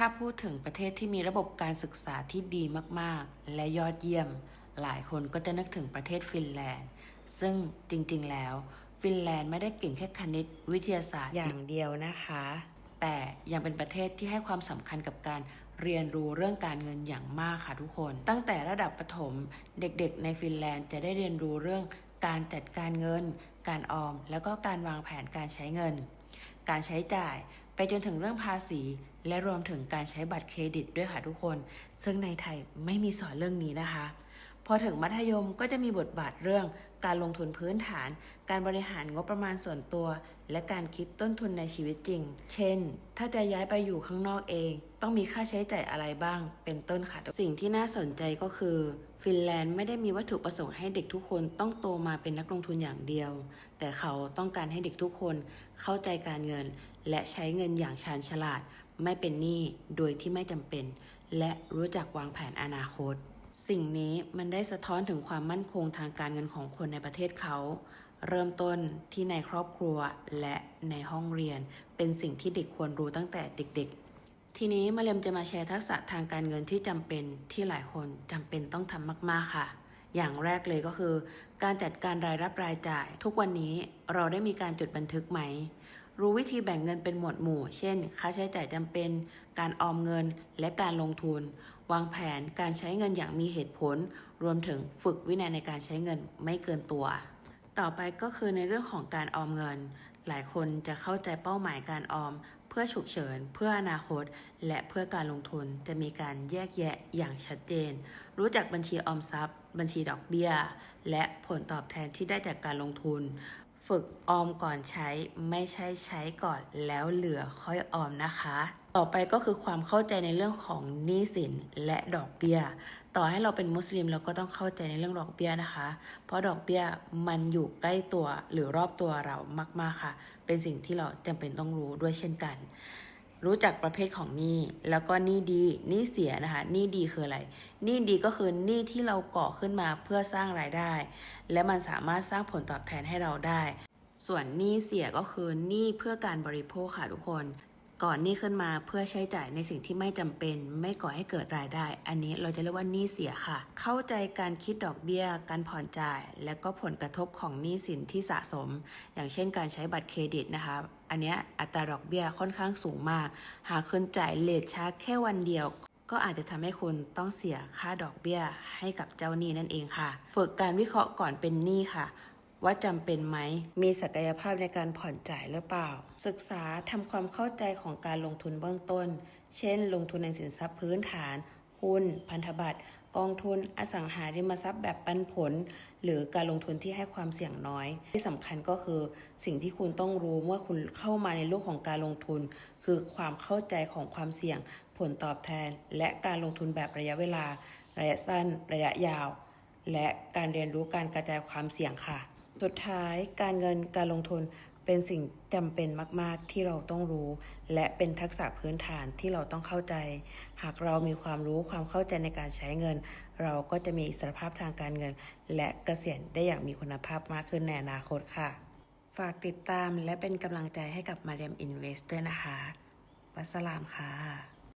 ถ้าพูดถึงประเทศที่มีระบบการศึกษาที่ดีมากๆ และยอดเยี่ยม หลายคนก็จะนึกถึงประเทศฟินแลนด์ ซึ่งจริงๆ แล้ว ฟินแลนด์ไม่ได้เก่งแค่คณิตวิทยาศาสตร์อย่างเดียวนะคะ แต่ยังเป็นประเทศที่ให้ความสำคัญกับการเรียนรู้เรื่องการเงินอย่างมากค่ะทุกคน ตั้งแต่ระดับประถมเด็กๆ ในฟินแลนด์จะได้เรียนรู้เรื่องการจัดการเงิน การออม แล้วก็การวางแผนการใช้เงิน การใช้จ่าย ไปจนถึงเรื่องภาษี และรวมถึงการใช้บัตรเครดิตด้วยค่ะทุกคน ซึ่งในไทยไม่มีสอนเรื่องนี้นะคะ พอถึงมัธยมก็จะมีบทบาทเรื่อง การลงทุนพื้นฐาน การบริหารงบประมาณส่วนตัว และการคิดต้นทุนในชีวิตจริง เช่น ถ้าจะย้ายไปอยู่ข้างนอกเอง ต้องมีค่าใช้จ่ายอะไรบ้าง เป็นต้นค่ะ สิ่งที่น่าสนใจก็คือ ฟินแลนด์ไม่ได้มีวัตถุประสงค์ให้เด็กทุกคนต้องโตมาเป็นนักลงทุนอย่างเดียว แต่เขาต้องการให้เด็กทุกคนเข้าใจการเงิน และใช้เงินอย่างชาญฉลาด ไม่เป็นหนี้โดยที่ไม่จำเป็น และรู้จักวางแผนอนาคต สิ่งนี้มันได้สะท้อนถึงความมั่นคงทางการเงินของคนในประเทศเขา เริ่มต้นที่ในครอบครัวและในห้องเรียน เป็นสิ่งที่เด็กควรรู้ตั้งแต่เด็ก ๆ ทีนี้มาเรียมจะมาแชร์ทักษะทางการเงินที่จำเป็นที่หลายคนจำเป็นต้องทำมากๆค่ะอย่างแรกเลยก็คือ การจัดการรายรับรายจ่าย ทุกวันนี้เราได้มีการจดบันทึกไหม รู้วิธีแบ่งเงินเป็นหมวดหมู่ เช่น ค่าใช้จ่ายจำเป็น การออมเงิน และการลงทุน วางแผนการใช้เงินอย่างมีเหตุผล รวมถึงฝึกวินัยในการใช้เงินไม่เกินตัว ต่อไปก็คือในเรื่องของการออมเงิน หลายคนจะเข้าใจเป้าหมายการออม เพื่อฉุกเฉิน เพื่ออนาคต และเพื่อการลงทุน จะมีการแยกแยะอย่างชัดเจน รู้จักบัญชีออมทรัพย์ บัญชีดอกเบี้ย และผลตอบแทนที่ได้จากการลงทุน ฝึกออมก่อนใช้ไม่ใช่ใช้ก่อนแล้วเหลือค่อยออมนะคะ ต่อไปก็คือความเข้าใจในเรื่องของหนี้สินและดอกเบี้ย ต่อให้เราเป็นมุสลิมเราก็ต้องเข้าใจในเรื่องดอกเบี้ยนะคะ เพราะดอกเบี้ยมันอยู่ใกล้ตัวหรือรอบตัวเรามากๆค่ะ เป็นสิ่งที่เราจำเป็นต้องรู้ด้วยเช่นกัน รู้จักประเภทของหนี้แล้วก็หนี้ดีหนี้เสียนะคะหนี้ดีคืออะไรหนี้ดีก็คือหนี้ที่เราก่อขึ้นมาเพื่อสร้างรายได้ และมันสามารถสร้างผลตอบแทนให้เราได้ ส่วนหนี้เสียก็คือหนี้เพื่อการบริโภคค่ะทุกคน ก่อนหนี้ขึ้นมาเพื่อใช้จ่ายในสิ่งที่ไม่จำเป็น ไม่ก่อให้เกิดรายได้ อันนี้เราจะเรียกว่าหนี้เสียค่ะ เข้าใจการคิดดอกเบี้ย การผ่อนจ่าย และก็ผลกระทบของหนี้สินที่สะสม อย่างเช่นการใช้บัตรเครดิตนะคะ อันนี้อัตราดอกเบี้ยค่อนข้างสูงมาก หากคุณจ่ายเลทช้าแค่วันเดียวก็อาจจะทำให้คุณต้องเสียค่าดอกเบี้ยให้กับเจ้าหนี้นั่นเองค่ะ ฝึกการวิเคราะห์ก่อนเป็นหนี้ค่ะ ว่าจำเป็นไหม มีศักยภาพในการผ่อนจ่ายหรือเปล่า ศึกษาทำความเข้าใจของการลงทุนเบื้องต้น เช่น ลงทุนในสินทรัพย์พื้นฐาน หุ้น พันธบัตร กองทุน อสังหาริมทรัพย์แบบปันผล หรือการลงทุนที่ให้ความเสี่ยงน้อย ที่สำคัญก็คือ สิ่งที่คุณต้องรู้เมื่อคุณเข้ามาในโลกของการลงทุน คือความเข้าใจของความเสี่ยง ผลตอบแทน และการลงทุนแบบระยะเวลา ระยะสั้น ระยะยาว และการเรียนรู้การกระจายความเสี่ยงค่ะ สุดท้ายการเงินการลงทุนเป็นสิ่งจำเป็นมาก ๆ ที่เราต้องรู้ และเป็นทักษะพื้นฐานที่เราต้องเข้าใจ หากเรามีความรู้ความเข้าใจในการใช้เงิน เราก็จะมีอิสรภาพทางการเงิน และเกษียณได้อย่างมีคุณภาพมากขึ้นในอนาคตค่ะ ฝากติดตามและเป็นกำลังใจให้กับมาเรียมอินเวสเตอร์นะคะวัสสลามค่ะ